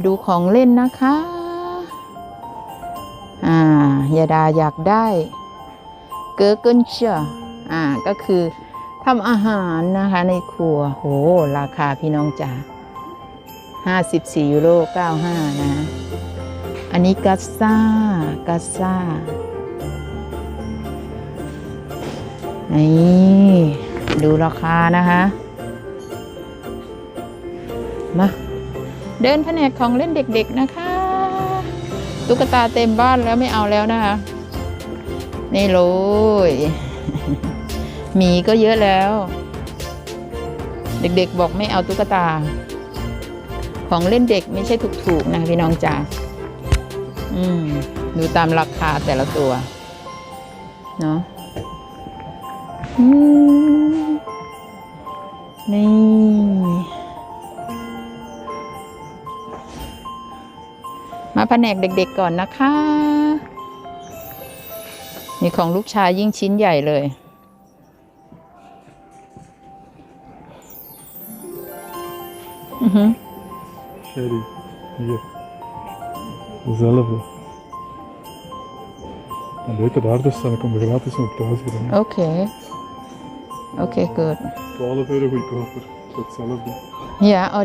มาดูของเล่นนะคะ อ่ายาดาอยากได้ เกอร์เกินเชอร์อ่า ก็คือทำอาหารนะคะในครัว โห ราคาพี่น้องจ๋า54ยูโร95นะ อันนี้กัสซ่ากัสซ่า นี่ดูราคานะคะ มา เดินแผนกของเล่นเด็กๆนะคะ ตุ๊กตาเต็มบ้านแล้วไม่เอาแล้วนะคะ นี่เลยหมีก็เยอะแล้ว เด็กๆบอกไม่เอาตุ๊กตา ของเล่นเด็กไม่ใช่ถูกๆนะพี่น้องจ๋าอืมดูตามราคาแต่ละตัวเนาะนี่ มาแผนกเด็กๆก่อนนะคะ นี่ของลูกชายยิ่งชิ้นใหญ่เลย อือหือ Cherry. Hier. Dezelfde. En buiten daar dus staan, ik kom er gratis op thuis brengen. โอเคโอเค good 12 euro goedkoper. Hetzelfde. อย่าอ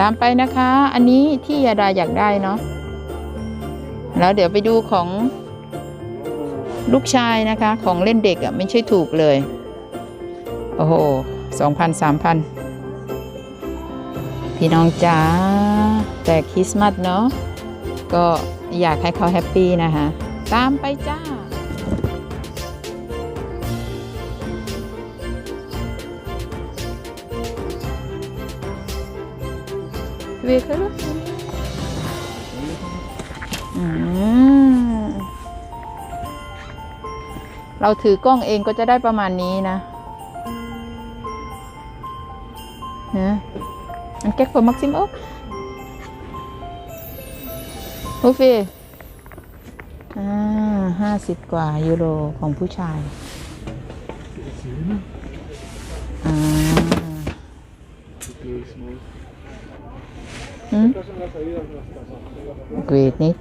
ตามไปนะคะ อันนี้ที่ยาดาอยากได้เนาะแล้วเดี๋ยวไปดูของลูกชายนะคะ ของเล่นเด็กอะ่ะไม่ใช่ถูกเลย โอ้โหสองพันสามพันพี่น้องจ๋าแต่คริสต์มาสเนาะก็อยากให้เขาแฮปปี้นะคะ ตามไปจ้า เวคแล้วอืมเราถือกล้องเองก็จะได้ประมาณนี้นะนะอันแก๊กฟอร์มักซิมโอโอเฟอ่าห้าสิบกว่ายูโรของผู้ชาย อ่า หืมกรีดนิด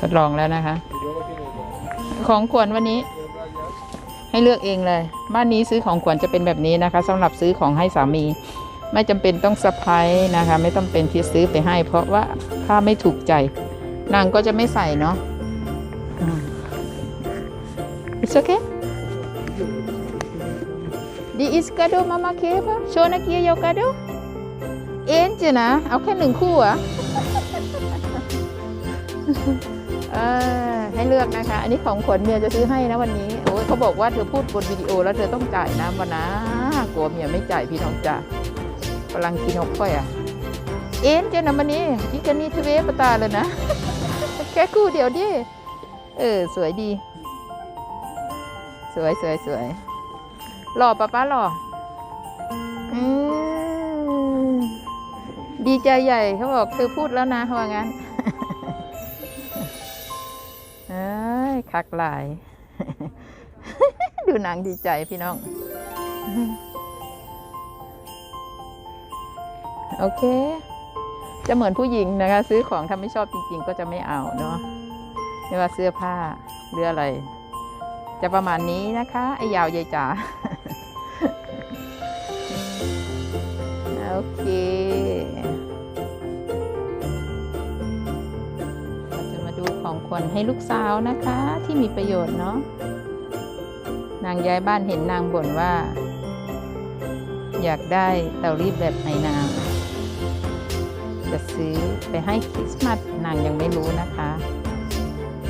ทดลองแล้วนะคะ ของขวัญวันนี้ ให้เลือกเองเลย บ้านนี้ซื้อของขวัญจะเป็นแบบนี้นะคะสำหรับซื้อของให้สามี ไม่จำเป็นต้องสะพายนะคะ ไม่ต้องเป็นที่ซื้อไปให้ เพราะว่าถ้าไม่ถูกใจ นางก็จะไม่ใส่เนาะ It's okay? Di is kado mama keba? Show na kia yo kado? เอ็นจ้ะนะ เอาแค่หนึ่งคู่อะให้เลือกนะคะ อันนี้ของขวัญเมียจะซื้อให้นะวันนี้ โอ้ยเขาบอกว่าเธอพูดบนวิดีโอแล้วเธอต้องจ่ายนะวันนะกลัวเมียไม่จ่ายพี่น้องจ่ากำลังกินนกค่อยอะ เอ็นจ้ะนะวันนี้อีกันนี่ทเวปตาเลยนะ แค่คู่เดียวดิ เออ สวยดี สวยสวยสวยหล่อป้าป้าหล่ออืมดีใจใหญ่เขาบอกเธอพูดแล้วนะว่างั้นเอ้ยคักหลาย ดูหนังดีใจพี่น้อง โอเค จะเหมือนผู้หญิงนะคะ ซื้อของถ้าไม่ชอบจริงๆ ก็จะไม่เอาเนาะไม่ว่าเสื้อผ้าหรืออะไร จะประมาณนี้นะคะไอ้ยาวยายจ๋าโอเคเราจะมาดูของขวัญให้ลูกสาวนะคะที่มีประโยชน์เนาะนางย้ายบ้านเห็นนางบ่นว่า อยากได้เตารีดแบบไหนนาง จะซื้อไปให้คริสต์มาสนางยังไม่รู้นะคะ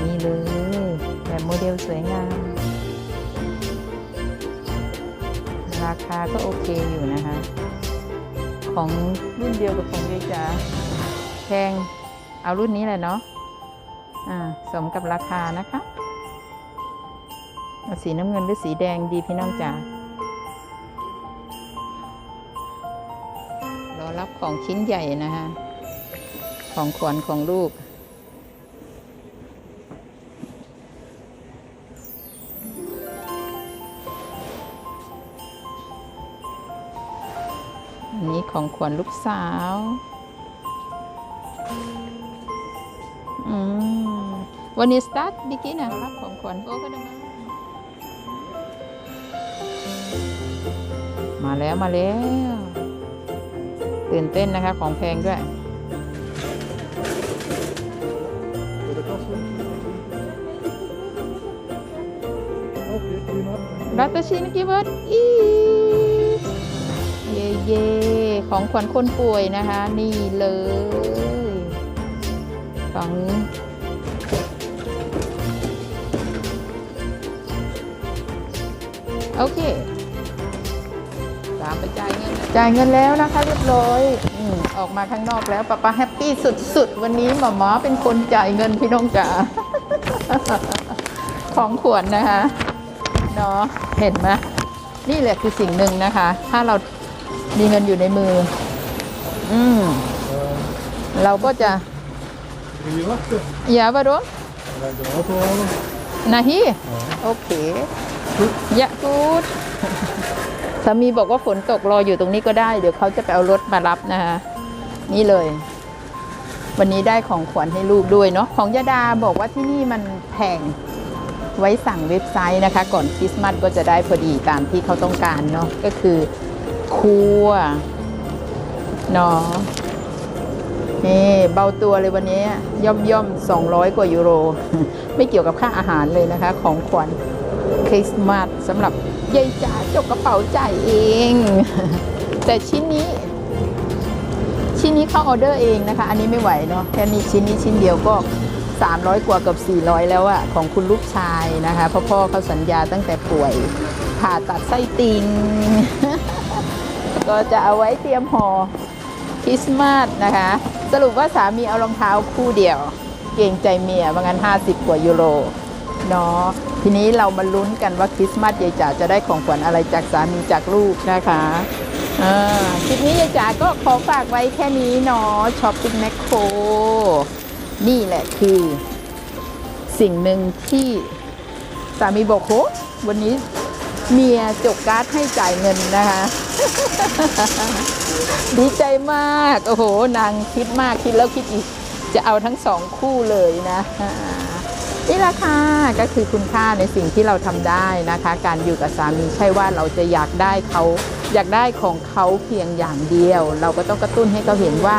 นี่เลยแบบโมเดลสวยงาม ราคาก็โอเคอยู่นะคะ ของรุ่นเดียวกับของยายจ๋าแพงเอารุ่นนี้แหละเนาะอ่าสมกับราคานะคะสีน้ำเงินหรือสีแดงดีพี่น้องจ๋ารอรับของชิ้นใหญ่นะคะ ของขวัญของลูก ของขวัญลูกสาวอืมวันนี้ start begin นะครับของขวัญโอ้ก็ได้มามาแล้วมาแล้ว ตื่นเต้นนะคะของแพงด้วยรัตชินกิเบิร์ตอีเย่เย่ ของขวัญคนป่วยนะคะ นี่เลยของโอเคตามไปจ่ายเงินนะจ่ายเงินแล้วนะคะ เรียบร้อยอมออกมาข้างนอกแล้วป้าป้าแฮปปี้สุดๆ วันนี้หมอหมอเป็นคนจ่ายเงินพี่น้องจ๋าของขวัญนะคะเนาะเห็นไหมนี่แหละคือสิ่งหนึ่งนะคะ ถ้าเรา มีเงินอยู่ในมือ อืมเราก็จะ Prima. อย่าบารม Lägger av på honom. นาฮี Ja. โอเคยะกูดสามีบอกว่าฝนตกรออยู่ตรงนี้ก็ได้ เดี๋ยวเขาจะไปเอารถมารับนะคะนี่เลย วันนี้ได้ของขวัญให้ลูกด้วยเนาะของยาดาบอกว่าที่นี่มันแพงไว้สั่งเว็บไซต์นะคะ ก่อนคริสต์มาสก็จะได้พอดีตามที่เขาต้องการเนาะก็คือ ครัวเนาะนี่เบาตัวเลยวันนี้ย่อมย่อม200 กว่ายูโร ไม่เกี่ยวกับค่าอาหารเลยนะคะ ของขวัญคริสต์มาสสำหรับยายจ๋าจกกระเป๋าจ่ายเอง แต่ชิ้นนี้ ชิ้นนี้เข้าออเดอร์เองนะคะ อันนี้ไม่ไหวเนาะแค่นี้ชิ้นนี้ชิ้นเดียวก็ 300 กว่ากับ 400 แล้วอะของคุณลูกชายนะคะพราะพ่อเขาสัญญาตั้งแต่ป่วยผ่าตัดไส้ติ่ง ก็จะเอาไว้เตรียมห่อคริสต์มาสนะคะ สรุปว่าสามีเอารองเท้าคู่เดียว เกรงใจเมียว่างั้น 50 กว่ายูโรเนาะทีนี้เรามาลุ้นกันว่าคริสต์มาสยายจ๋าจะได้ของขวัญอะไรจากสามีจากลูกนะคะอ่าคลิปนี้ยายจ๋าก็ขอฝากไว้แค่นี้เนาะช้อปปิ้งแมคโครนี่แหละคือ สิ่งหนึ่งที่สามีบอกโหวันนี้เมียจกการ์ดให้จ่ายเงินนะคะ ดีใจมาก โอ้โห นางคิดมากคิดแล้วคิดอีก จะเอาทั้งสองคู่เลยนะนี่แหละค่ะก็คือคุณค่าในสิ่งที่เราทำได้นะคะ การอยู่กับสามีใช่ว่าเราจะอยากได้เขาอยากได้ของเขาเพียงอย่างเดียว เราก็ต้องกระตุ้นให้เขาเห็นว่า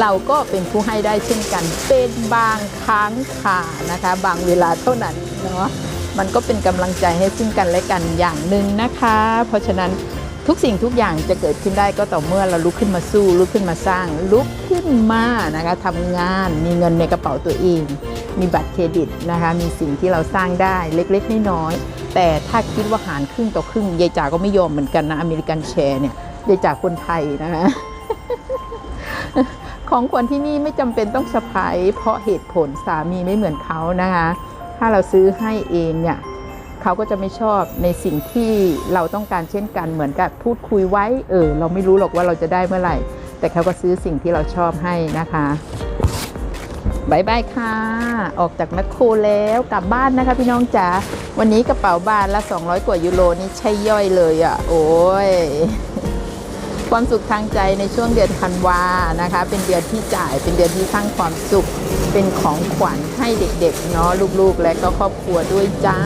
เราก็เป็นผู้ให้ได้เช่นกัน เป็นบางครั้งค่ะนะคะ บางเวลาเท่านั้นเนาะมันก็เป็นกำลังใจให้ซึ่งกันและกันอย่างหนึ่งนะคะ เพราะฉะนั้น ทุกสิ่งทุกอย่างจะเกิดขึ้นได้ก็ต่อเมื่อเราลุกขึ้นมาสู้ลุกขึ้นมาสร้าง ลุกขึ้นมานะคะทำงานมีเงินในกระเป๋าตัวเอง มีบัตรเครดิตนะคะมีสิ่งที่เราสร้างได้เล็กๆน้อยๆแต่ถ้าคิดว่าหารครึ่งต่อครึ่งยายจ๋าก็ไม่ยอมเหมือนกันนะอเมริกันแชร์เนี่ยยายจ๋าคนไทยนะคะของขวัญที่นี่ไม่จำเป็นต้องสะพายเพราะเหตุผลสามีไม่เหมือนเขานะคะ ถ้าเราซื้อให้เองเนี่ย เขาก็จะไม่ชอบในสิ่งที่เราต้องการเช่นกันเหมือนกับพูดคุยไว้เออเราไม่รู้หรอกว่าเราจะได้เมื่อไหร่ แต่เขาก็ซื้อสิ่งที่เราชอบให้นะคะบายบายค่ะ ออกจากแมคโครแล้วกลับบ้านนะคะพี่น้องจ๋าวันนี้กระเป๋าบานละ 200 กว่ายูโรนี่ใช่ย่อยเลยอะ่ะ โอ้ย ความสุขทางใจในช่วงเดือนธันวานะคะ เป็นเดือนที่จ่ายเป็นเดือนที่สร้างความสุขเป็นของขวัญให้เด็กๆเนาะลูกๆ และก็ครอบครัวด้วยจ้า